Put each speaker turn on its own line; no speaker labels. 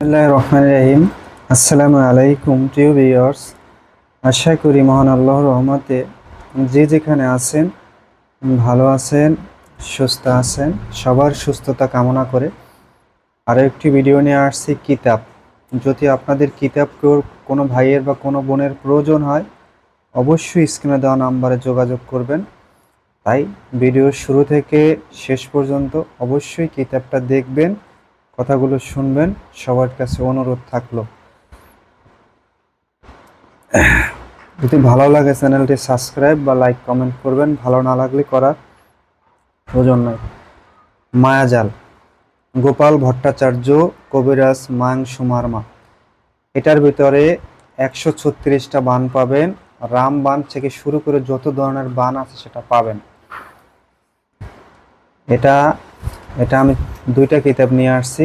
বিসমিল্লাহির রহমান রহিম। আসসালামু আলাইকুম, প্রিয় ভিউয়ার্স আশা করি মহান আল্লাহর রহমতে যে যেখানে আছেন, ভালো আছেন, সুস্থ আছেন, সবার সুস্থতা কামনা করে আরও একটি ভিডিও নিয়ে আসছি, কিতাব। যদি আপনাদের কিতাব কোনো ভাইয়ের বা কোনো বোনের প্রয়োজন হয়, অবশ্যই স্ক্রিনে দেওয়া নাম্বারে যোগাযোগ করবেন। তাই ভিডিওর শুরু থেকে শেষ পর্যন্ত অবশ্যই কিতাবটা দেখবেন। কথাগুলো শুনবেন, সবার কাছে অনুরোধ থাকল। যদি ভালো লাগে চ্যানেলটি সাবস্ক্রাইব বা লাইক কমেন্ট করবেন, ভালো না লাগলে করার প্রয়োজন নাই। মায়াজাল, গোপাল ভট্টাচার্য, কবিরাজ মাং মারমা এটার ভিতরে একশো ছত্রিশটা বান পাবেন। রাম বান থেকে শুরু করে যত ধরনের বান আছে সেটা পাবেন। এটা এটা আমি দুইটা কিতাব নিয়ে আসছি।